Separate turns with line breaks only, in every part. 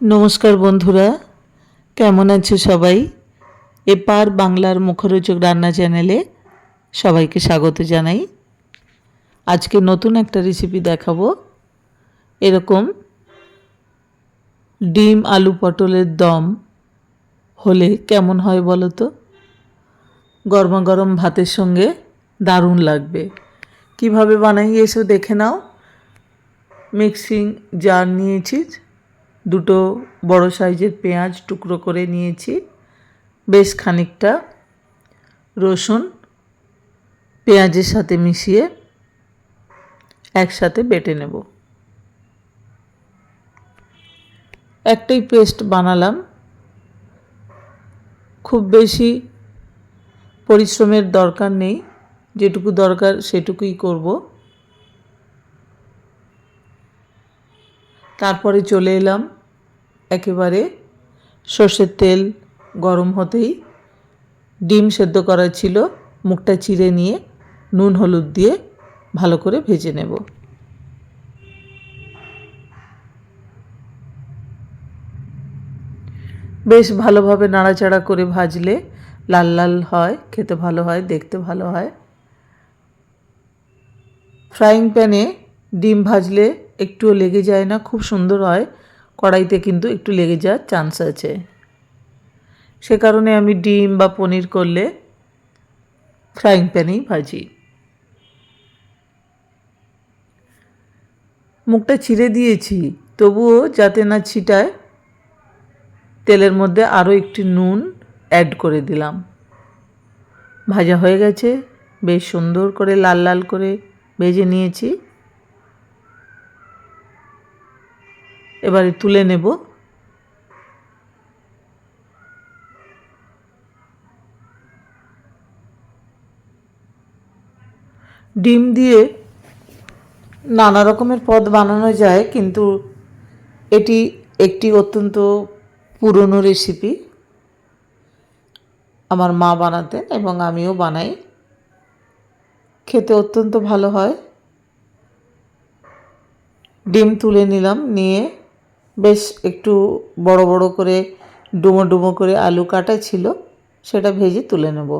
নমস্কার বন্ধুরা, কেমন আছো সবাই? এপার বাংলার মুখরোচক রান্না চ্যানেলে সবাইকে স্বাগত জানাই। আজকে নতুন একটা রেসিপি দেখাবো। এরকম ডিম আলু পটলের দম হলে কেমন হয় বলো তো গরমা গরম ভাতের সঙ্গে দারুণ লাগবে। কীভাবে বানাই এসো দেখে নাও। মিক্সিং জার নিয়েছি। দুটো বড় সাইজের পেঁয়াজ টুকরো করে নিয়েছি। বেশ খানিকটা রসুন পেঁয়াজের সাথে মিশিয়ে একসাথে বেটে নেব। একটাই পেস্ট বানালাম। খুব বেশি পরিশ্রমের দরকার নেই, যেটুকু দরকার সেটুকুই করব। তারপরে চলে এলাম একেবারে সর্ষের তেল গরম হতেই ডিম সেদ্ধ করা ছিল। মুখটা চিড়ে নিয়ে নুন, হলুদ দিয়ে ভালো করে ভেজে নেব। বেশ ভালোভাবে নাড়াচাড়া করে ভাজলে লাল লাল হয়, খেতে ভালো হয়, দেখতে ভালো হয়। ফ্রাইং প্যানে ডিম ভাজলে একটুও লেগে যায় না, খুব সুন্দর হয়। কড়াইতে কিন্তু একটু লেগে যাওয়ার চান্স আছে। সে কারণে আমি ডিম বা পনির করলে ফ্রাইং প্যানেই ভাজি। মুখটা ছিঁড়ে দিয়েছি, তবুও যাতে না ছিটায়, তেলের মধ্যে আরও একটি নুন অ্যাড করে দিলাম। ভাজা হয়ে গেছে, বেশ সুন্দর করে লাল লাল করে ভেজে নিয়েছি। এবারে তুলে নেব। ডিম দিয়ে নানা রকমের পদ বানানো যায়, কিন্তু এটি একটি অত্যন্ত পুরনো রেসিপি আমার মা বানাতেন এবং আমিও বানাই। খেতে অত্যন্ত ভালো হয়। ডিম তুলে নিলাম, নিয়ে বেশ একটু বড় বড় করে ডুমো ডুমো করে আলু কাটা ছিল, সেটা ভেজে তুলে নেব।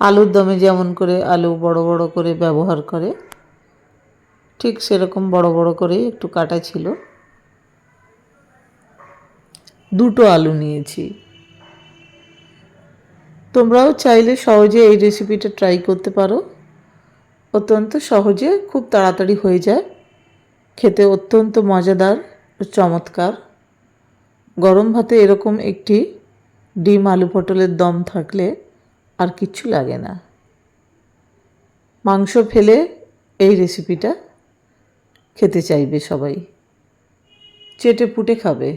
আলুর দমে যেমন করে আলু বড় বড় করে ব্যবহার করে, ঠিক সেরকম বড় বড় করে একটু কাটা ছিল। দুটো আলু নিয়েছি। তোমরাও চাইলে সহজে এই রেসিপিটা ট্রাই করতে পারো। অত্যন্ত সহজে, খুব তাড়াতাড়ি হয়ে যায়। খেতে অত্যন্ত মজাদার ও চমৎকার। গরম ভাতে এরকম একটি ডিম আলু পটলের দম থাকলে আর কিচ্ছু লাগে না। মাংস ফেলে এই রেসিপিটা খেতে চাইবে সবাই। চেটে পুটে খাবে।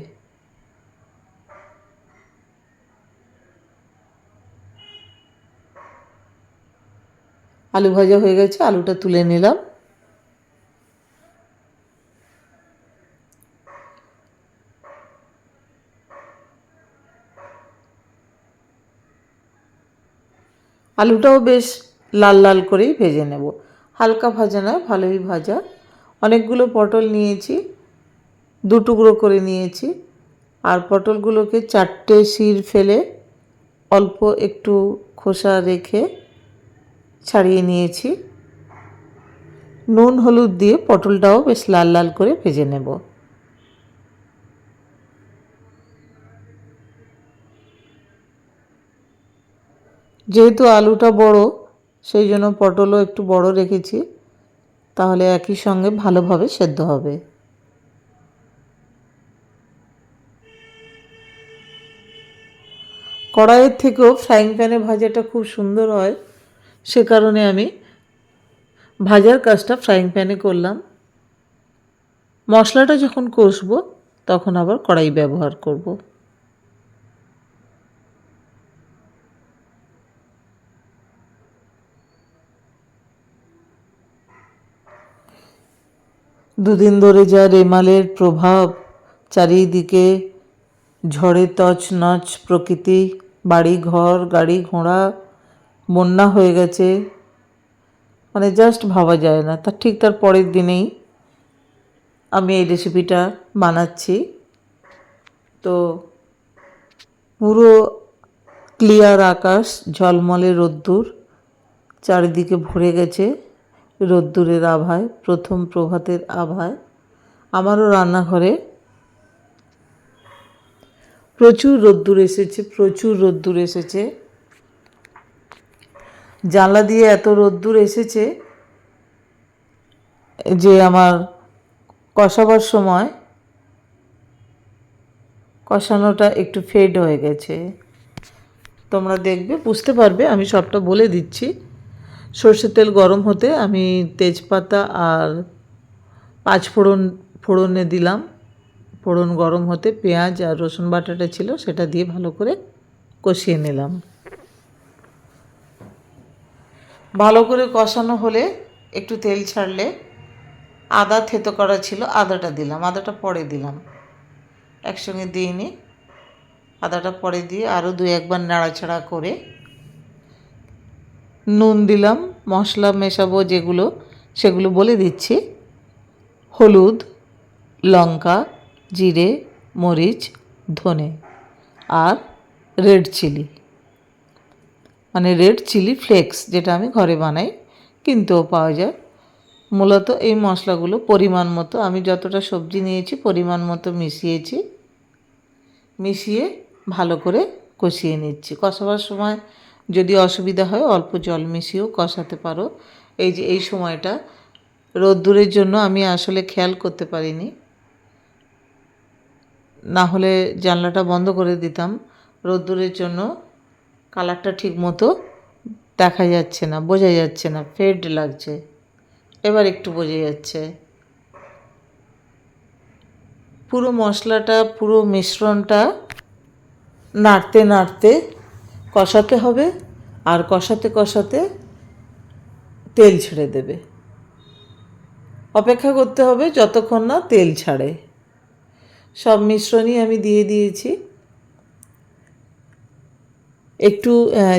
আলু ভাজা হয়ে গেছে, আলুটা তুলে নিলাম। আলুটাও বেশ লাল লাল করেই ভেজে নেব। হালকা ভাজা নয়, ভালোই ভাজা। অনেকগুলো পটল নিয়েছি, দু টুকরো করে নিয়েছি। আর পটলগুলোকে চারটে শির ফেলে অল্প একটু খোসা রেখে ছাড়িয়ে নিয়েছি। নুন, হলুদ দিয়ে পটলটাও বেশ লাল লাল করে ভেজে নেব। যেহেতু আলুটা বড়, সেই জন্য পটলও একটু বড় রেখেছি, তাহলে একই সঙ্গে ভালোভাবে সেদ্ধ হবে। কড়াইয়ের থেকেও ফ্রাইং প্যানে ভাজাটা খুব সুন্দর হয়, সে কারণে আমি ভাজার কাজটা ফ্রাইং প্যানে করলাম। মশলাটা যখন কষবো, তখন আবার কড়াই ব্যবহার করব। দুদিন ধরে যা রেমালের প্রভাব, চারিদিকে ঝড়ে তছনছ প্রকৃতি বাড়ি ঘর গাড়ি ঘোড়া, বন্যা হয়ে গেছে। মানে জাস্ট ভাবা যায় না। তার ঠিক তার পরের দিনেই আমি এই রেসিপিটা বানাচ্ছি। তো পুরো ক্লিয়ার আকাশ, ঝলমলে রোদ্দুর, চারিদিকে ভরে গেছে। রোদ্দুরের আভায়, প্রথম প্রভাতের আভায়, আমারও রান্নাঘরে প্রচুর রোদ্দুর এসেছে, প্রচুর রোদ্দুর এসেছে। জানলা দিয়ে এত রোদ্দুর এসেছে যে আমার কষাবার সময় কষানোটা একটু ফেড হয়ে গেছে। তোমরা দেখবে, বুঝতে পারবে, আমি সবটা বলে দিচ্ছি। সর্ষের তেল গরম হতে আমি তেজপাতা আর পাঁচ ফোড়ন, ফোড়নে দিলাম। ফোড়ন গরম হতে পেঁয়াজ আর রসুন বাটাটা ছিল, সেটা দিয়ে ভালো করে কষিয়ে নিলাম। ভালো করে কষানো হলে একটু তেল ছাড়লে আদা থেতো করা ছিল, আদাটা দিলাম। আদাটা পরে দিলাম। একসঙ্গে দিইনি আদাটা পরে দিয়ে আরও দু একবার নাড়াচাড়া করে নুন দিলাম, মশলা মেশাবো যেগুলো, সেগুলো বলে দিচ্ছি। হলুদ, লঙ্কা, জিরে, মরিচ, ধনে আর রেড চিলি। মানে রেড চিলি ফ্লেক্স যেটা আমি ঘরে বানাই, কিনতেও পাওয়া যায়। মূলত এই মশলাগুলো পরিমাণ মতো, আমি যতটা সবজি নিয়েছি পরিমাণ মতো মিশিয়েছি। মিশিয়ে ভালো করে কষিয়ে নিচ্ছি। কষাবার সময় যদি অসুবিধা হয় অল্প জল মিশিয়েও কষাতে পারো। এই যে, এই সময়টা। রোদ্দুরের জন্য আমি আসলে খেয়াল করতে পারিনি। না হলে জানলাটা বন্ধ করে দিতাম। রোদ্দুরের জন্য কালারটা ঠিক মতো দেখা যাচ্ছে না, বোঝা যাচ্ছে না, ফেড লাগছে। এবার একটু বোঝা যাচ্ছে। পুরো মশলাটা, পুরো মিশ্রণটা নাড়তে নাড়তে কষাতে হবে আর কষাতে কষাতে তেল ছেড়ে দেবে। অপেক্ষা করতে হবে যতক্ষণ না তেল ছাড়ে। সব মিশ্রণই আমি দিয়ে দিয়েছি। একটু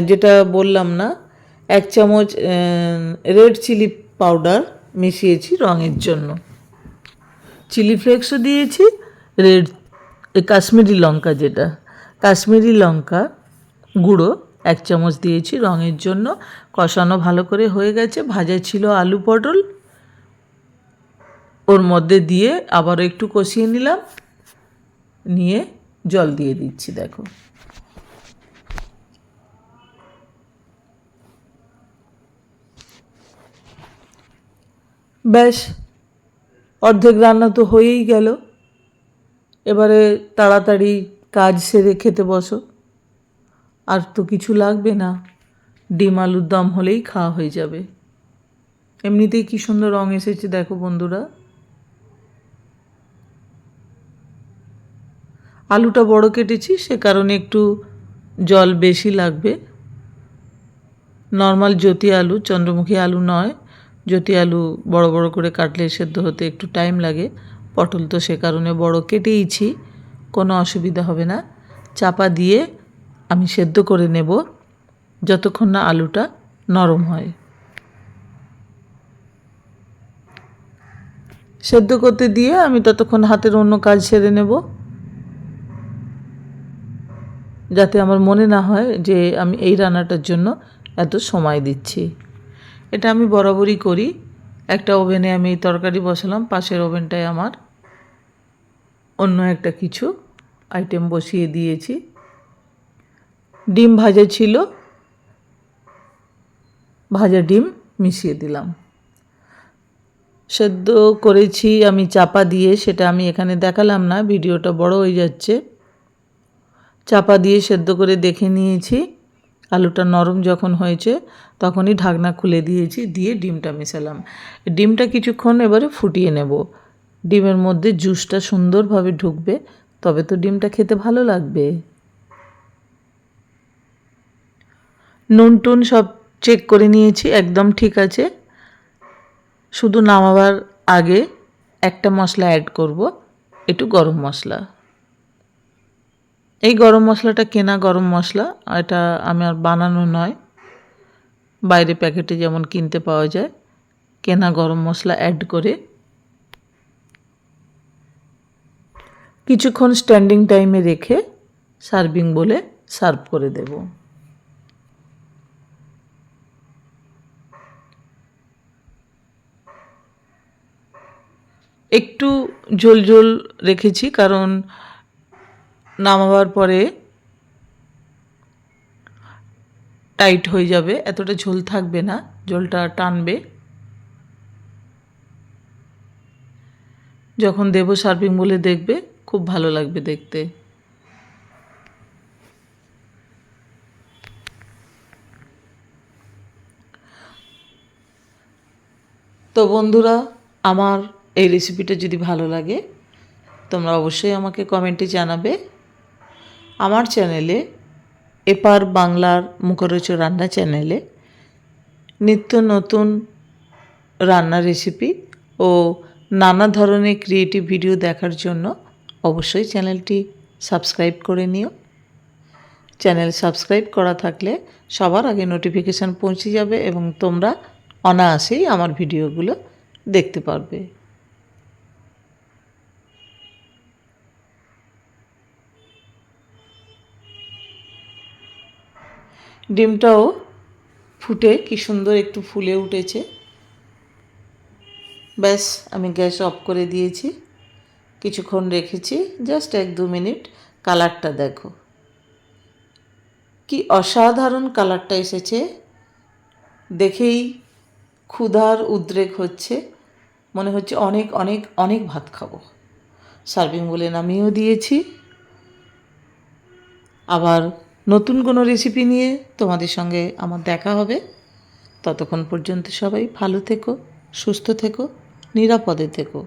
যেটা বললাম না, এক চামচ রেড চিলি পাউডার মিশিয়েছি রঙের জন্য। চিলি ফ্লেক্সও দিয়েছি, রেড কাশ্মীরি লঙ্কা যেটা, কাশ্মীরি লঙ্কা গুঁড়ো, এক চামচ দিয়েছি রঙের জন্য। কষানো ভালো করে হয়ে গেছে। ভাজা ছিল আলু পটল। ওর মধ্যে দিয়ে আবারও একটু কষিয়ে নিলাম। নিয়ে জল দিয়ে দিচ্ছি, দেখো। ব্যাস, অর্ধেক রান্না তো হয়েই গেল। এবারে তাড়াতাড়ি কাজ সেরে খেতে বসো। আর তো কিছু লাগবে না। ডিম আলুর দম হলেই খাওয়া হয়ে যাবে। এমনিতেই কি সুন্দর রং এসেছে দেখো বন্ধুরা। আলুটা বড় কেটেছি, সে কারণে একটু জল বেশি লাগবে। নর্মাল জ্যোতি আলু, চন্দ্রমুখী আলু নয়। জ্যোতি আলু বড় বড় করে কাটলে সেদ্ধ হতে একটু টাইম লাগে। পটল তো সে কারণে বড় কেটেইছি, কোনো অসুবিধা হবে না। চাপা দিয়ে আমি সেদ্ধ করে নেব যতক্ষণ না আলুটা নরম হয়। সেদ্ধ করতে দিয়ে আমি ততক্ষণ হাতের অন্য কাজ সেরে নেব। যাতে আমার মনে না হয় যে আমি এই রান্নাটার জন্য এত সময় দিচ্ছি। এটা আমি বরাবরই করি। একটা ওভেনে আমি তরকারি বসালাম, পাশের ওভেনটায় আমার অন্য একটা কিছু আইটেম বসিয়ে দিয়েছি। ডিম ভাজা ছিল। ভাজা ডিম মিশিয়ে দিলাম। সেদ্ধ করেছি আমি চাপা দিয়ে, সেটা আমি এখানে দেখালাম না, ভিডিওটা বড় হয়ে যাচ্ছে। চাপা দিয়ে সেদ্ধ করে দেখে নিয়েছি। আলুটা নরম যখন হয়েছে, তখনই ঢাকনা খুলে দিয়েছি, দিয়ে ডিমটা মেশালাম। ডিমটা কিছুক্ষণ এবারে ফুটিয়ে নেব। ডিমের মধ্যে জুসটা সুন্দরভাবে ঢুকবে, তবে তো ডিমটা খেতে ভালো লাগবে। নুন টুন সব চেক করে নিয়েছি, একদম ঠিক আছে। শুধু নামাবার আগে একটা মশলা অ্যাড করব, একটু গরম মশলা। এই গরম মশলাটা কেনা গরম মশলা, এটা আমার বানানো নয়। বাইরে প্যাকেটে যেমন কিনতে পাওয়া যায়, কেনা গরম মশলা অ্যাড করে। কিছুক্ষণ স্ট্যান্ডিং টাইমে রেখে সার্ভিং বলে সার্ভ করে দেব। একটু ঝোল ঝোল রেখেছি, কারণ নামাবার পরে টাইট হয়ে যাবে, এতটা ঝোল থাকবে না, ঝোলটা টানবে। যখন দেব সার্ভিং বলে দেখবে, খুব ভালো লাগবে দেখতে। তো বন্ধুরা, আমার এই রেসিপিটা যদি ভালো লাগে, তোমরা অবশ্যই আমাকে কমেন্টে জানাবে। আমার চ্যানেলে এপার বাংলার মুখরোচ রান্না চ্যানেলে নিত্য নতুন রান্নার রেসিপি ও নানা ধরনের ক্রিয়েটিভ ভিডিও দেখার জন্য অবশ্যই চ্যানেলটি সাবস্ক্রাইব করে নিও। চ্যানেল সাবস্ক্রাইব করা থাকলে সবার আগে নোটিফিকেশান পৌঁছে যাবে এবং তোমরা অনায়াসেই আমার ভিডিওগুলো দেখতে পারবে। ডিমটাও ফুটে, কি সুন্দর একটু ফুলে উঠেছে। ব্যাস, আমি গ্যাস অফ করে দিয়েছি। কিছুক্ষণ রেখেছি, জাস্ট এক দু মিনিট। কালারটা দেখো। কি অসাধারণ কালারটা এসেছে। দেখেই ক্ষুধার উদ্রেক হচ্ছে। মনে হচ্ছে অনেক অনেক অনেক ভাত খাব। সার্ভিং বলে নামিয়েও দিয়েছি। আবার নতুন কোনো রেসিপি নিয়ে তোমাদের সঙ্গে আমার দেখা হবে। ততক্ষণ পর্যন্ত সবাই ভালো থেকো, সুস্থ থেকো, নিরাপদে থেকো।